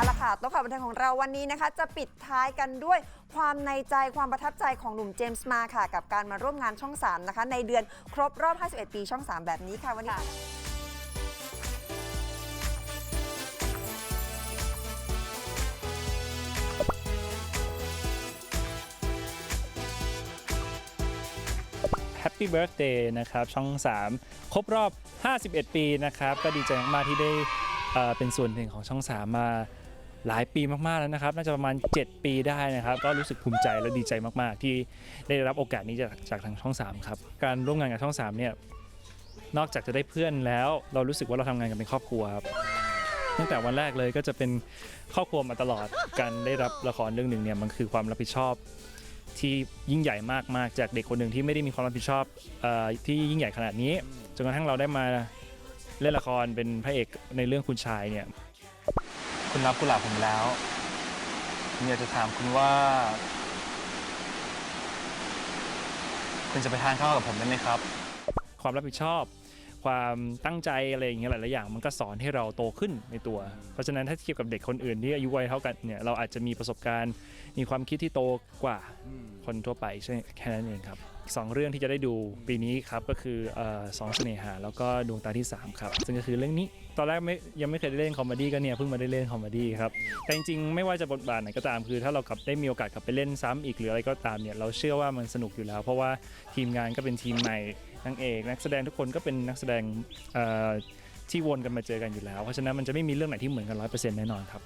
เอาละค่ะโต๊ะข่าวบันเทิงของเราวันนี้นะคะ จะปิดท้ายกันด้วยความในใจความประทับใจของหนุ่มเจมส์มาค่ะ กับการมาร่วมงานช่อง 3 นะคะ ในเดือนครบรอบ 51 ปีช่อง 3 แบบนี้ค่ะวันนี้แฮปปี้เบิร์ a เดย์นะครับ ช่อง 3 ครบรอบ 51 ปีนะครับ ก็ดีใจมากๆที่ได้เอ่อเป็นส่วนหนึ่งของช่อง 3 มา หลายปีมากๆแล้วนะครับ น่าจะประมาณ 7 ปีได้นะครับ ก็รู้สึกภูมิใจและดีใจมากๆ ที่ได้รับโอกาสนี้จากจากทางช่อง 3 ครับ การร่วมงานกับช่อง 3 เนี่ย นอกจากจะได้เพื่อนแล้ว เรารู้สึกว่าเราทำงานกันเป็นครอบครัวครับ ตั้งแต่วันแรกเลยก็จะเป็นครอบครัวมาตลอด การได้รับละครเรื่องหนึ่งเนี่ยมันคือความรับผิดชอบที่ยิ่งใหญ่มากๆ จากเด็กคนหนึ่งที่ไม่ได้มีความรับผิดชอบอที่ยิ่งใหญ่ขนาดนี้จนกระทั่งเราได้มาเล่นละครเป็นพระเอกในเรื่องคุณชายเนี่ย คุณรับกุหลาบผมแล้วผมอยากจะถามคุณว่า คุณจะไปทานข้าวกับผมได้ไหมครับ ความรับผิดชอบ ความตั้งใจอะไรอย่างเงี้ยหลายๆอย่าง มันก็สอนให้เราโตขึ้นในตัว เพราะฉะนั้นถ้าเทียบกับเด็กคนอื่นที่อายุวัยเท่ากันเนี่ยเราอาจจะมีประสบการณ์ มีความคิดที่โตกว่าคนทั่วไปใช่แค่นั้นเองครับอีกสองเรื่องที่จะได้ดูปีนี้ครับก็คือสองเสน่หาแล้วก็ดวงตาที่สามครับ ซึ่งก็คือเรื่องนี้ตอนแรกไม่ยังไม่เคยได้เล่นคอมเมดี้ก็เนี่ยเพิ่งมาได้เล่นคอมเมดี้ครับแต่จริงๆไม่ว่าจะบทบาทไหนก็ตามคือ ถ้าเรากลับได้มีโอกาสกลับไปเล่นซ้ำอีกหรืออะไรก็ตามเนี่ยเราเชื่อว่ามันสนุกอยู่แล้ว เพราะว่าทีมงานก็เป็นทีมใหม่นางเอกนักแสดงทุกคนก็เป็นนักแสดงที่วนกันมาเจอกันอยู่แล้ว เพราะฉะนั้นมันจะไม่มีเรื่องไหนที่เหมือนกันร้อยเปอร์เซ็นต์แน่นอนครับ